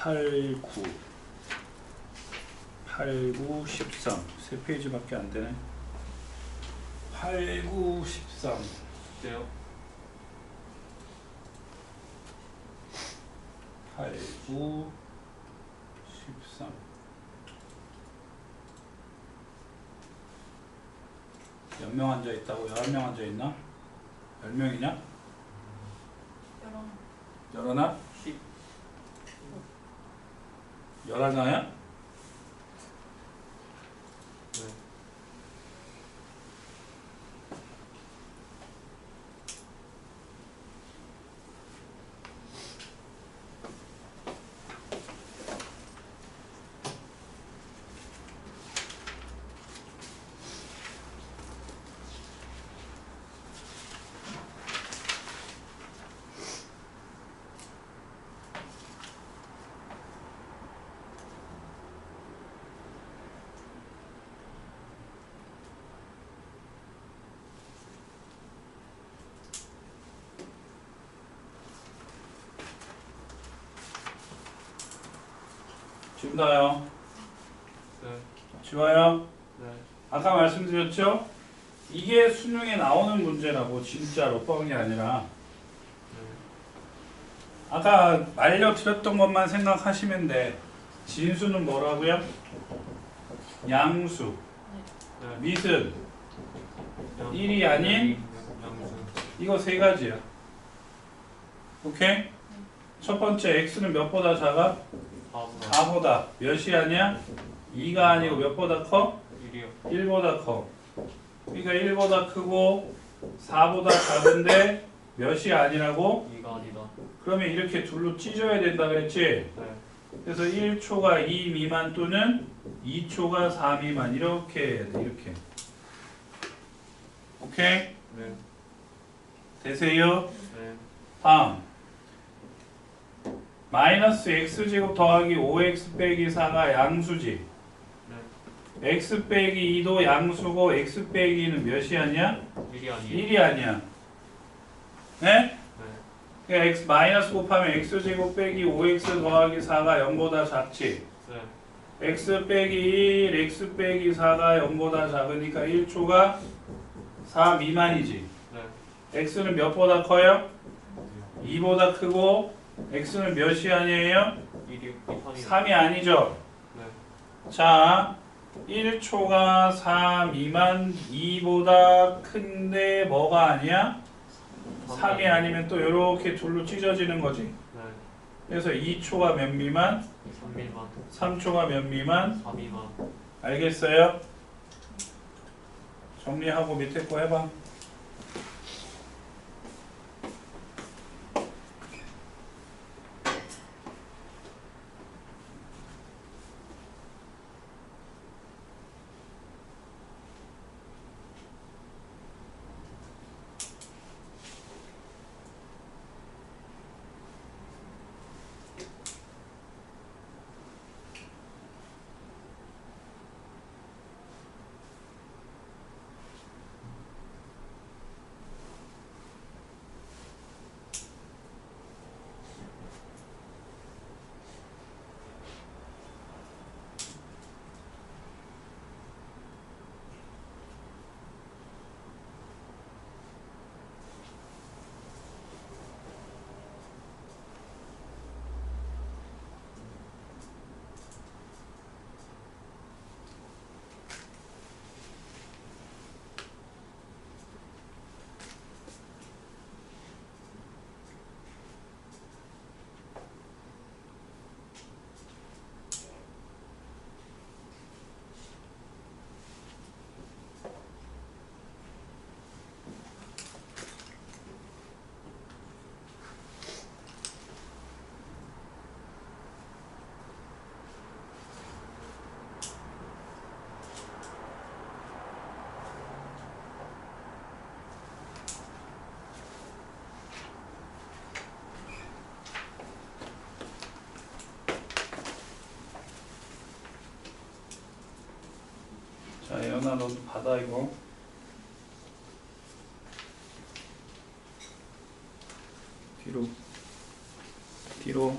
8, 9 8, 9, 13세 페이지밖에 안 되네 8, 9, 13 돼요? 8, 9, 13 몇 명 앉아 있다고? 11명 앉아 있나? 10명이냐? 여러 열하나? 10 열하나야? 지운다요 네. 지워요 네. 아까 말씀드렸죠? 이게 수능에 나오는 문제라고 진짜로 뻥이 아니라 네. 아까 말려드렸던 것만 생각하시면 돼 진수는 뭐라고요? 양수 네. 양- 일이 아닌 양수 이거 세 가지야 오케이? 첫 번째 x는 몇보다 작아? 4보다 4보다 몇이 아니야? 2가 아니고 몇보다 커? 1이요 1보다 커 그러니까 1보다 크고 4보다 작은데 몇이 아니라고? 2가 아니다 그러면 이렇게 둘로 찢어야 된다 그랬지? 네. 그래서 1초가 2 미만 또는 2초가 4 미만 이렇게 해야 돼 이렇게 오케이? 네. 되세요? 네. 다음 마이너스 x제곱 더하기 5x 빼기 4가 양수지 네. x 빼기 2도 양수고 x 빼기는 몇이 아니야? 1이 아니에요 1이 아니야 네? 네. 그러니까 x 마이너스 곱하면 x제곱 빼기 5x 더하기 4가 0보다 작지 네. x 빼기 1, x 빼기 4가 0보다 작으니까 1초가 4 미만이지 네. x는 몇보다 커요? 2보다 크고 x는 몇이 아니에요? 1이 2판이요 3이 아니죠 네. 자 1초가 4 미만 2보다 큰데 뭐가 아니야? 3이 아니면 또 이렇게 둘로 찢어지는 거지 네. 그래서 2초가 몇 미만? 3 미만 3초가 몇 미만? 4 미만 알겠어요? 정리하고 밑에 거 해봐 자, 예언아 너도 받아 이거. 뒤로. 뒤로.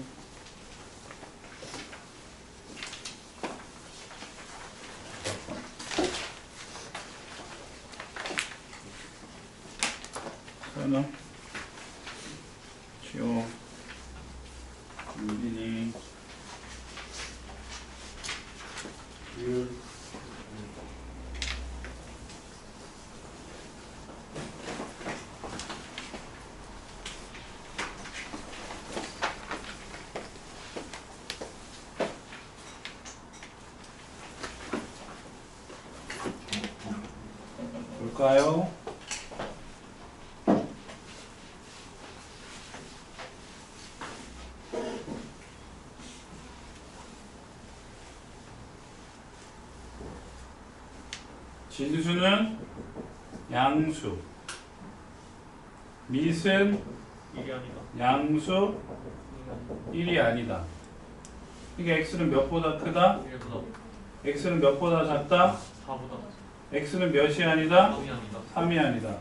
그러나 볼까요? 진수는 양수, 아니다. 양수 일이 아니다. 1이 아니다. 그러니까 x는 몇보다 크다? 1보다 x는 몇보다 작다? 4보다 x는 몇이 아니다? 3이 아니다. 3이 아니다.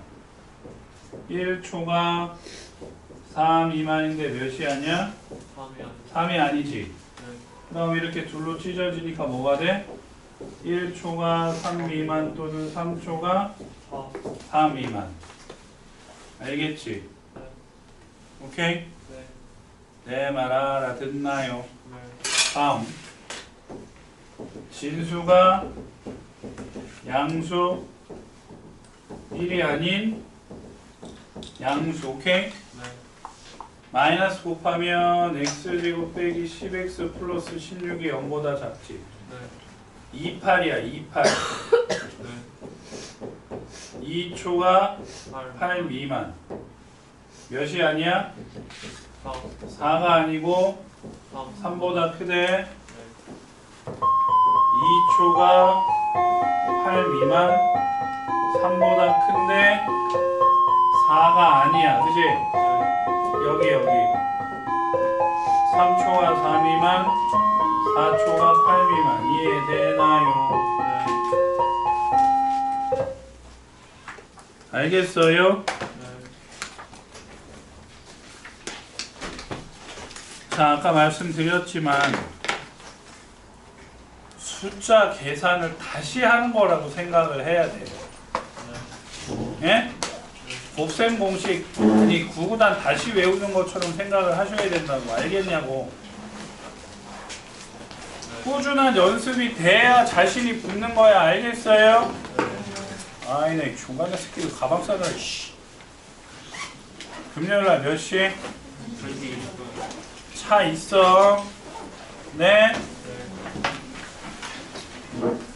1초가 3 미만인데 몇이 아니야? 3이 아니다. 3이 아니지. 네. 그럼 이렇게 둘로 찢어지니까 뭐가 돼? 1초가 3 미만 또는 3초가 4. 4 미만. 알겠지? 네. 오케이? 네. 내말 알아듣나요? 네. 다음 진수가 양수 1이 아닌 양수 오케이? 네. 마이너스 마이너스 곱하면 x제곱 빼기 10x 플러스 16이 0보다 작지 네. 28이야 28 네. 2초가 8. 8 미만 몇이 아니야? 4. 4가 아니고 3. 3보다 크대 네. 2초가 8 미만 3보다 큰데 4가 아니야 그지? 여기 여기 3초가 4 미만 4초가 8 미만 이해되나요? 알겠어요? 네. 자 아까 말씀드렸지만 숫자 계산을 다시 하는 거라고 생각을 해야 돼요 예? 곱셈 공식 아니 구구단 다시 외우는 것처럼 생각을 하셔야 된다고 알겠냐고 꾸준한 연습이 돼야 자신이 붙는 거야 알겠어요? 아이 나 중간에 새끼들 가방 싸다 씨. 금요일날 몇 시? 2시 20분. 차 있어 네 Right.